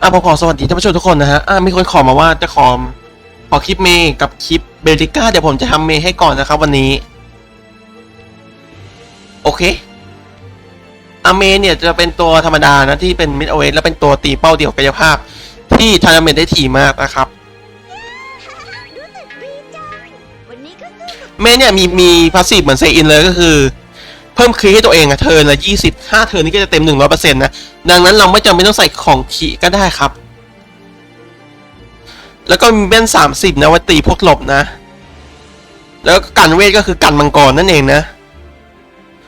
อะผมขอสวัสดีท่านผู้ชมทุกคนนะฮะอะมีคนขอมาว่าจะขอขอคลิปเมย์กับคลิปเบลิก้าเดี๋ยวผมจะทำเมย์ให้ก่อนนะครับวันนี้ โอเคอะเมเนี่ยจะเป็นตัวธรรมดานะที่เป็นมิดเอาเวสและเป็นตัวตีเป้าเดี่ยวกายภาพ ที่ทันเมนได้ถี่มากนะครับ เมเนี่ยมีมีพาสซีฟเหมือนเซอินเลยก็คือ เพิ่มคีให้ตัวเองอะเทิร์นละยี่สิบห้าเทิร์นนี่ก็จะเต็มหนึ่งร้อยเปอร์เซ็นต์นะ ดังนั้นเราไม่จำเป็นต้องใส่ของคีก็ได้ครับ แล้วก็มีเบ้นสามสิบนะไว้ตีพวกหลบนะ แล้วก็กันเวทก็คือกันมังกรนั่นเองนะ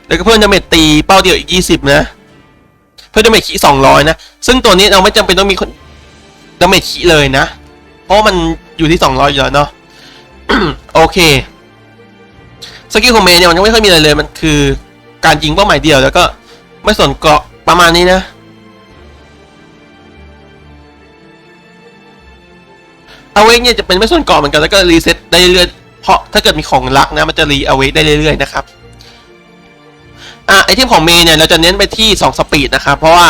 แล้วก็เพิ่มดาเมจตีเป้าเดียวอีกยี่สิบนะเพิ่มดาเมจคีสองร้อยนะ ซึ่งตัวนี้เราไม่จำเป็นต้องมีคนดาเมจคีเลยนะ เพราะมันอยู่ที่สองร้อยอยู่แล้วเนาะโอเคสกิลของเมย์เนี่ยมันยังไม่ค่อยมีอะไรเลยมันคือ การยิงเป้าหมายเดียวแล้วก็ไม่สนเกราะประมาณนี้นะ เอาเวกเนี่ยจะเป็นไม่สนเกราะเหมือนกันแล้วก็รีเซ็ตได้เรื่อยเพราะถ้าเกิดมีของลักนะมันจะรีเอาเวกได้เรื่อยๆนะครับอะไอเทมของเมย์เนี่ยเราจะเน้นไปที่สองสปีดนะครับเพราะว่า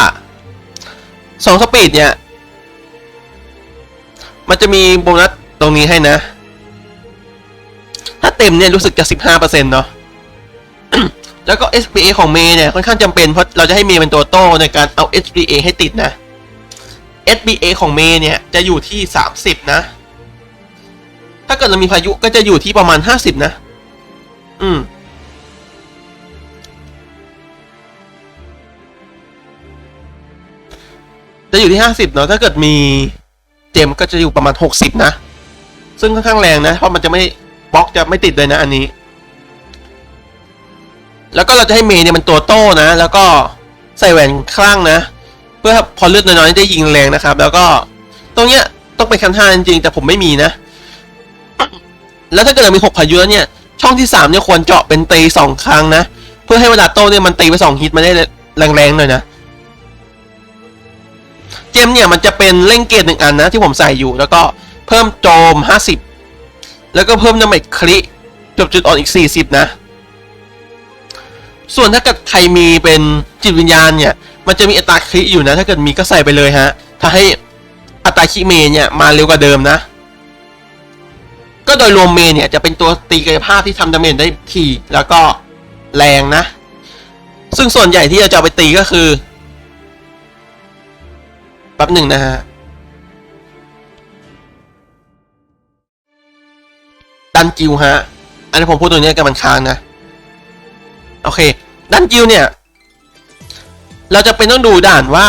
สองสปีดเนี่ยมันจะมีโบนัสตรงนี้ให้นะ ถ้าเต็มเนี่ยรู้สึกจะ 15%เนาะ แล้วก็ SBA ของเมย์เนี่ยค่อนข้างจำเป็นเพราะเราจะให้เมย์เป็นตัวโต้ในการเอา SBA ให้ติดนะ SBA ของเมย์เนี่ยจะอยู่ที่ 30 นะ ถ้าเกิดเรามีพายุก็จะอยู่ที่ประมาณ 50 นะ อืมจะอยู่ที่ 50 เนาะถ้าเกิดมีเจมก็จะอยู่ประมาณ 60 นะ ซึ่งค่อนข้างแรงนะ เพราะมันจะไม่บล็อกจะไม่ติดเลยนะอันนี้ แล้วก็เราจะให้เมย์เนี่ยมันตัวโต้นะ แล้วก็ใส่แหวนข้างนะ เพื่อพอเลือดน้อยๆได้ยิงแรงนะครับ แล้วก็ตรงเนี้ยต้องเป็นคันห้าจริงๆแต่ผมไม่มีนะ แล้วถ้าเกิดเรามีหกพายุแล้วเนี่ย ช่องที่สามเนี่ยควรเจาะเป็นตีสองครั้งนะ เพื่อให้เวลาโต้เนี่ยมันตีไปสองฮิตมาได้แรงๆหน่อยนะเจมเนี่ยมันจะเป็นเล่งเกตหนึ่งอันนะที่ผมใส่อยู่แล้วก็เพิ่มโจมห้าสิบแล้วก็เพิ่มดาเมจคริจบจุดอ่อนอีกสี่สิบนะ ส่วนถ้าเกิดใครมีเป็นจิตวิญญาณเนี่ย มันจะมีอัตราคิอยู่นะ ถ้าเกิดมีก็ใส่ไปเลยฮะถ้าให้อัตราคิเมย์เนี่ยมาเร็วกว่าเดิมนะ ก็โดยรวมเมย์เนี่ยจะเป็นตัวตีกายภาพที่ทำดาเมจได้ถี่แล้วก็แรงนะ ซึ่งส่วนใหญ่ที่เราจะเอาไปตีก็คือแป๊บหนึ่งนะฮะดันกิวฮะ อันนี้ผมพูดตัวนี้กันมันค้างนะ โอเคดันกิวเนี่ย เราจะเป็นต้องดูด่านว่า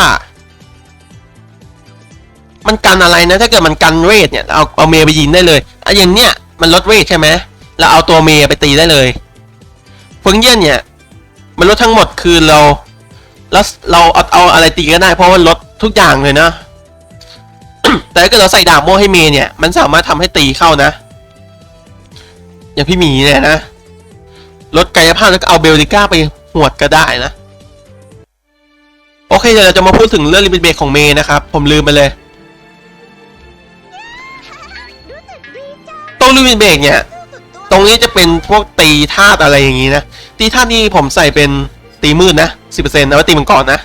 มันกันอะไรนะ ถ้าเกิดมันกันเวทเนี่ยเอาเอาเมย์ไปยิงได้เลยอะอย่างเนี้ยมันลดเวทใช่ไหมเราเอาตัวเมย์ไปตีได้เลยเฟิงเยี่ยนเนี่ย มันลดทั้งหมดคือเราแล้วเราเอาเอาอะไรตีก็ได้ เพราะว่าลดทุกอย่างเลยนะ แต่ถ้าเกิดเราใส่ดาบโม่ให้เมย์เนี่ย มันสามารถทำให้ตีเข้านะ อย่างพี่หมีเนี่ยนะ ลดกายภาพแล้วก็เอาเบลลิก้าไปหวดก็ได้นะ โอเคเดี๋ยวเราจะมาพูดถึงเรื่องลิมิตเบรกของเมย์นะครับ ผมลืมไปเลยรู้สึกดีจังตรงลิมิตเบรกเนี่ย ตรงนี้จะเป็นพวกตีธาตุอะไรอย่างนี้นะ ตีธาตุนี่ผมใส่เป็นตีมืดนะสิบเปอร์เซ็นต์เอาไว้ตีมังกรนะ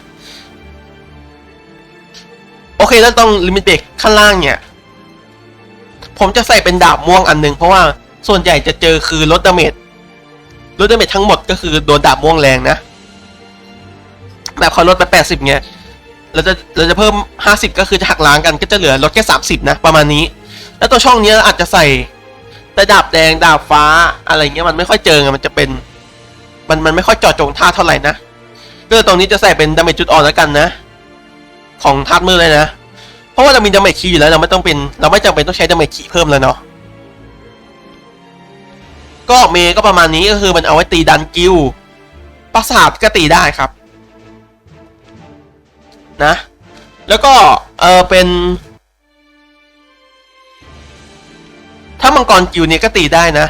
โอเคแล้วตรงลิมิตเบรกข้างล่างเนี่ย ผมจะใส่เป็นดาบม่วงอันหนึ่งเพราะว่าส่วนใหญ่จะเจอคือลดดาเมจ ลดดาเมจทั้งหมดก็คือโดนดาบม่วงแรงนะแบบเขาลดไปแปดสิบเนี่ยเราจะเราจะเพิ่มห้าสิบก็คือจะหักล้างกันก็จะเหลือลดแค่สามสิบนะประมาณนี้ แล้วตัวช่องเนี้ยอาจจะใส่แต่ดาบแดงดาบฟ้าอะไรเงี้ยมันไม่ค่อยเจอไงมันจะเป็น มันมันไม่ค่อยเจอดจงท่าเท่าไหร่นะก็ตรงนี้จะใส่เป็นดาเมจจุดอ่อนแล้วกันนะ ของธาตุมือเลยนะ เพราะว่าเรามีดาเมจคีอยู่แล้วเราไม่ต้องเป็น เราไม่จำเป็นต้องใช้ดาเมจคีเพิ่มแล้วเนาะ ก็เมก็ประมาณนี้ก็คือมันเอาไว้ตีดันกิลปราสาทก็ตีได้ครับ นะ แล้วก็ เออเป็น ถ้ามังกรกิวเนี่ยก็ตีได้นะ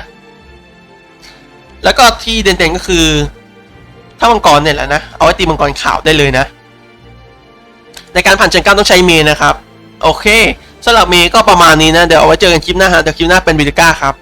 แล้วก็ที่เด่นๆก็คือ ถ้ามังกรเนี่ยแหละนะ เอาไว้ตีมังกรขาวได้เลยนะ ในการผ่านเชิงก้าต้องใช้เมนะครับ โอเคสำหรับเมก็ประมาณนี้นะ เดี๋ยวเอาไว้เจอกันคลิปหน้าฮะ เดี๋ยวคลิปหน้าเป็นบิลิก้าครับ